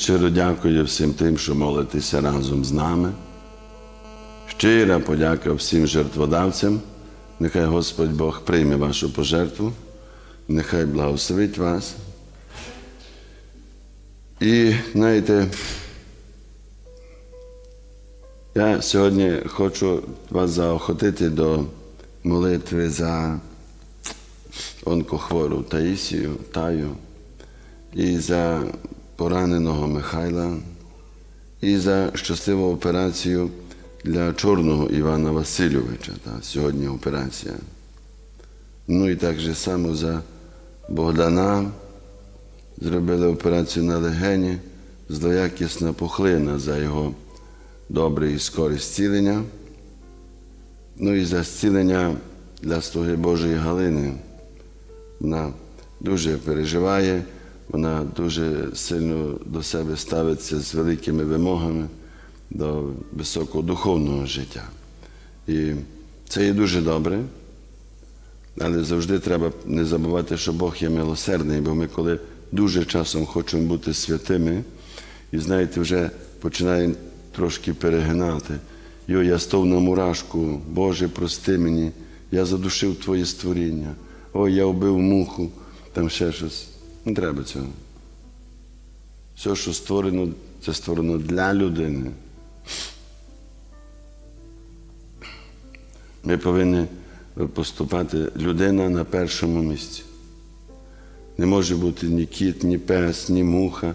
Щиро дякую всім тим, що молитеся разом з нами. Щира подяка всім жертводавцям. Нехай Господь Бог прийме вашу пожертву, нехай благословить вас. І знаєте, я сьогодні хочу вас заохотити до молитви за онкохвору Таїсію, Таю, і за пораненого Михайла, і за щасливу операцію для чорного Івана Васильовича. Та, сьогодні операція. Ну і так же само за Богдана зробили операцію на легені, злоякісна пухлина за його добре і скоре зцілення. Ну і за зцілення для слуги Божої Галини. Вона дуже переживає, вона дуже сильно до себе ставиться з великими вимогами до високого духовного життя. І це є дуже добре, але завжди треба не забувати, що Бог є милосердний, бо ми, коли дуже часом хочемо бути святими, і знаєте, вже починаємо трошки перегинати. Йо, я стов на мурашку, Боже, прости мені, я задушив Твоє створіння. Ой, я вбив муху, там ще щось. Не треба цього. Все, що створено, це створено для людини. Ми повинні поступати людина на першому місці. Не може бути ні кіт, ні пес, ні муха,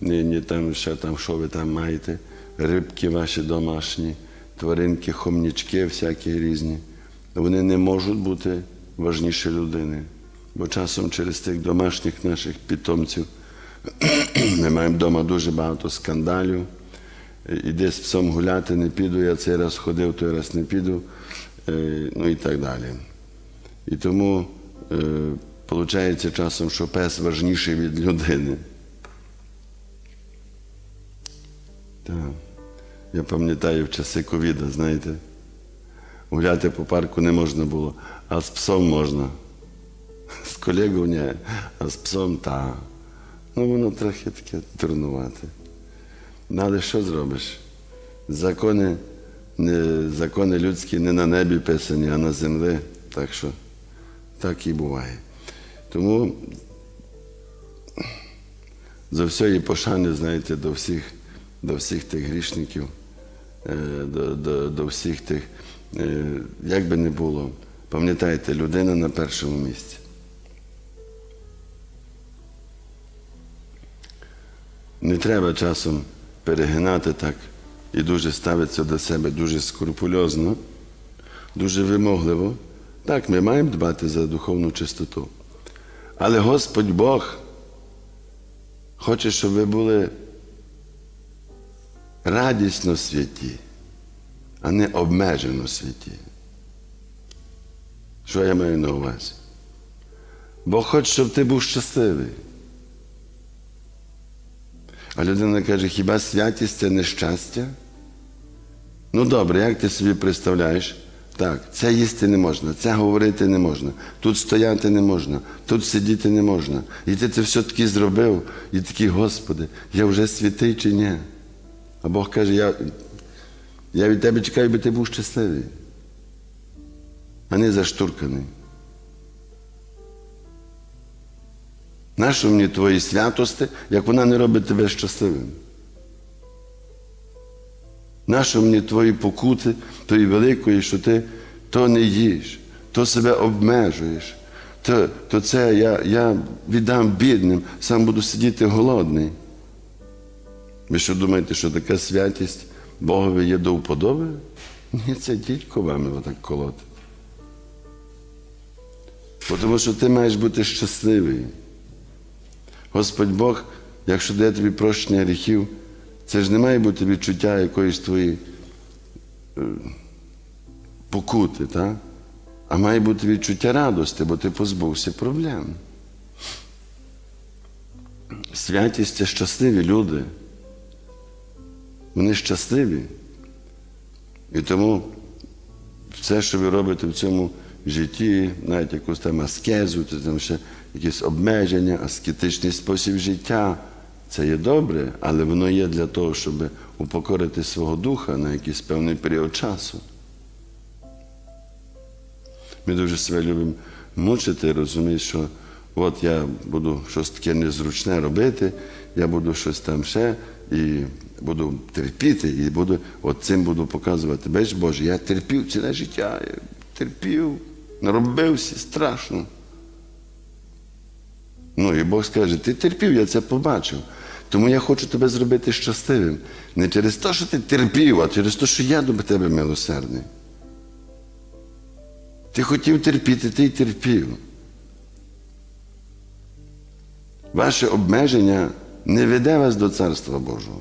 ні, ні там ще там, що ви там маєте, рибки ваші домашні, тваринки, хомнічки всякі різні. Вони не можуть бути важніші людини. Бо часом через тих домашніх наших питомців ми маємо вдома дуже багато скандалів. І десь з псом гуляти не піду, я цей раз ходив, той раз не піду, е, ну і так далі. І тому виходить часом, що пес важніший від людини. Так. Я пам'ятаю в часи ковіда, знаєте, гуляти по парку не можна було, а з псом можна. Колегою з псом та. Ну, воно трохи таке труднувати. Ну, але що зробиш? Закони, не, закони людські не на небі писані, а на землі. Так що так і буває. Тому за всієї пошани, знаєте, до всіх, до всіх тих грішників, е, до, до, до всіх тих, е, як би не було, пам'ятайте, людина на першому місці. Не треба часом перегинати так і дуже ставитися до себе дуже скрупульозно, дуже вимогливо. Так, ми маємо дбати за духовну чистоту. Але Господь Бог хоче, щоб ви були радісно святі, а не обмежено святі. Що я маю на увазі? Бог хоче, щоб ти був щасливий. А людина каже, хіба святість це нещастя? Ну добре, як ти собі представляєш? Так, це їсти не можна, це говорити не можна, тут стояти не можна, тут сидіти не можна. І ти це все таки зробив, і такий, Господи, я вже святий чи ні? А Бог каже, я, я від тебе чекаю, би ти був щасливий, а не заштурканий. Нащо мені твої святости, як вона не робить тебе щасливим? Нащо мені твої покути, тої великої, що ти то не їш, то себе обмежуєш, то то це я я віддам бідним, сам буду сидіти голодний. Ви що думаєте, що така святість Богові є до вподоби? Ні, це дідько вами отак колоти. Тому що ти маєш бути щасливий. Господь Бог, якщо дає тобі прощення гріхів, це ж не має бути відчуття якоїсь твоєї е, покути, так? а має бути відчуття радості, бо ти позбувся проблем. Святість це щасливі люди. Вони щасливі. І тому все, що ви робите в цьому житті, навіть якусь там аскезу, чи там ще якісь обмеження, аскетичний спосіб життя, Це є добре, але воно є для того, щоб упокорити свого духа на якийсь певний період часу. Ми дуже себе любимо мучити, розумієш, що от я буду щось таке незручне робити, я буду щось там ще і буду терпіти, і буду, от цим буду показувати. Бачиш, Боже, я терпів ціле життя, я терпів, наробився страшно. Ну і Бог скаже, ти терпів, я це побачив. Тому я хочу тебе зробити щасливим. Не через те, що ти терпів, а через те, що я до тебе милосердний. Ти хотів терпіти, ти й терпів. Ваше обмеження не веде вас до Царства Божого.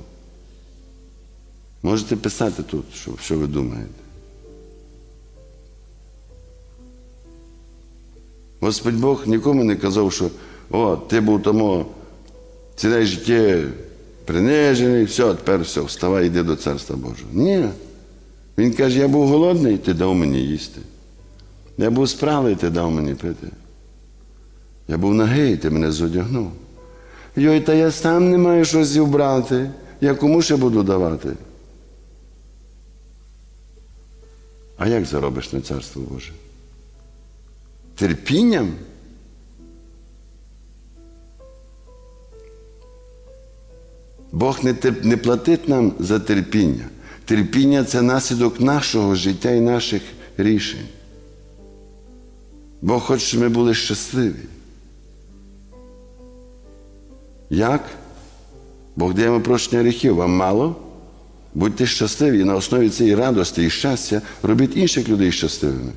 Можете писати тут, що, що ви думаєте. Господь Бог нікому не казав, що о, ти був тому ціле життя принижений, все, тепер все, вставай, йди до Царства Божого. Ні. Він каже, я був голодний, ти дав мені їсти. Я був справий, ти дав мені пити. Я був нагий, ти мене зодягнув. Йой, та я сам не маю щось зібрати. Я кому ще буду давати? А як заробиш на царство Боже? Терпінням? Бог не, не платить нам за терпіння. Терпіння це наслідок нашого життя і наших рішень. Бог хоче, щоб ми були щасливі. Як? Бог дає вам прощення гріхів. Вам мало? Будьте щасливі і на основі цієї радості і щастя робіть інших людей щасливими.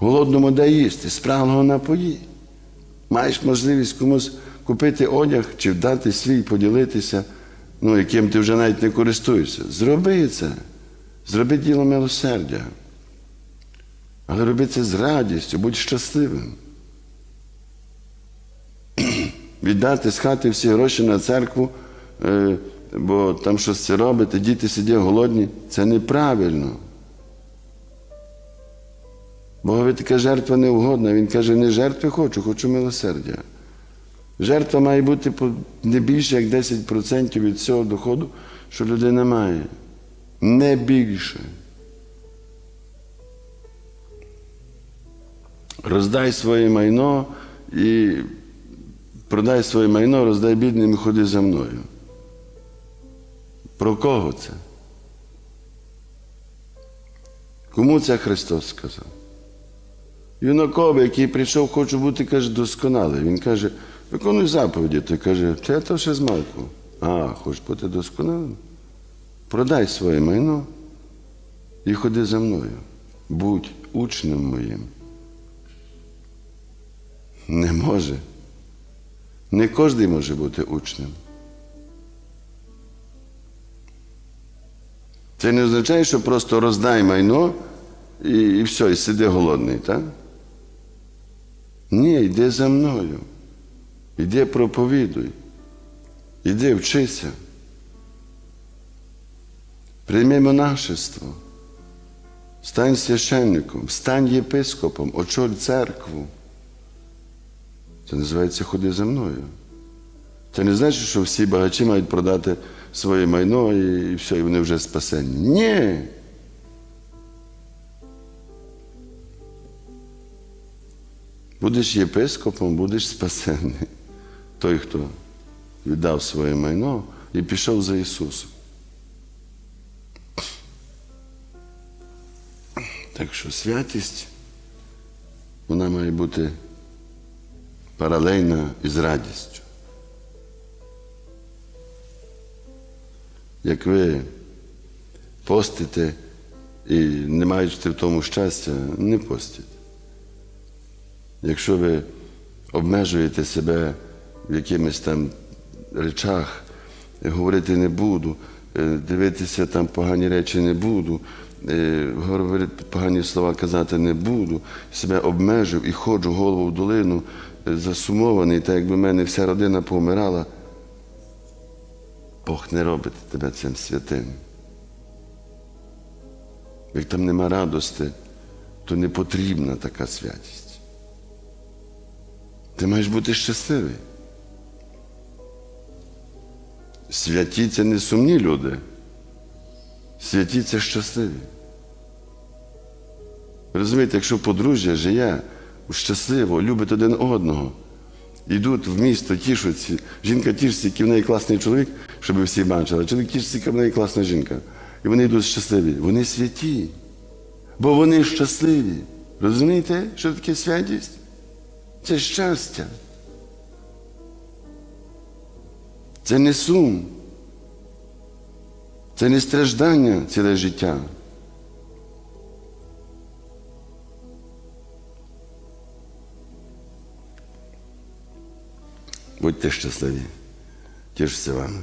Голодному дай їсти, справного напої. Маєш можливість комусь купити одяг чи дати свій, поділитися, ну, яким ти вже навіть не користуєшся. Зроби це. Зроби діло милосердя. Але роби це з радістю, будь щасливим. Віддати з хати всі гроші на церкву, е, бо там щось це робите, діти сидять голодні, це неправильно. Богові така жертва не угодна. Він каже, не жертви хочу, хочу милосердя. Жертва має бути не більше, як 10% від цього доходу, що людина має. Не більше. Роздай своє майно і продай своє майно, роздай бідним і ходи за мною. Про кого це? Кому це Христос сказав? Юнакові, який прийшов, хочу бути, каже, досконалий. Він каже, виконуй заповіді. Той каже, я то ще з малку. А, хочеш бути досконалим? Продай своє майно і ходи за мною. Будь учнем моїм. Не може. Не кожен може бути учнем. Це не означає, що просто роздай майно і, і все, і сиди голодний, так? Ні, йди за мною. Іди проповідуй. Іди вчися. Прийми монашество. Стань священником, стань єпископом, очоль церкву. Це називається ходи за мною. Це не значить, що всі багачі мають продати своє майно і все, і вони вже спасені. Ні. Будеш єпископом, будеш спасений. Той, хто віддав своє майно і пішов за Ісусом. Так що святість, вона має бути паралельна із радістю. Як ви постите і не маєте в тому щастя, не постіть. Якщо ви обмежуєте себе в якимось там речах, говорити не буду, е, дивитися там погані речі не буду, е, говорити погані слова казати не буду, себе обмежив і ходжу голову в долину, е, засумований, так якби в мене вся родина помирала. Бог не робить тебе цим святим. Як там нема радости, то не потрібна така святість. Ти маєш бути щасливий. Святі це не сумні люди. Святі це щасливі. Розумієте, якщо подружжя живе щасливо, любить один одного, йдуть в місто, тішуться, жінка тішиться, який в неї класний чоловік, щоб всі бачили, чоловік тішиться, яка в неї класна жінка. І вони йдуть щасливі. Вони святі. Бо вони щасливі. Розумієте, що таке святість? Це щастя. Це не сум. Це не страждання ціле життя. Будьте щасливі. Тішся вами.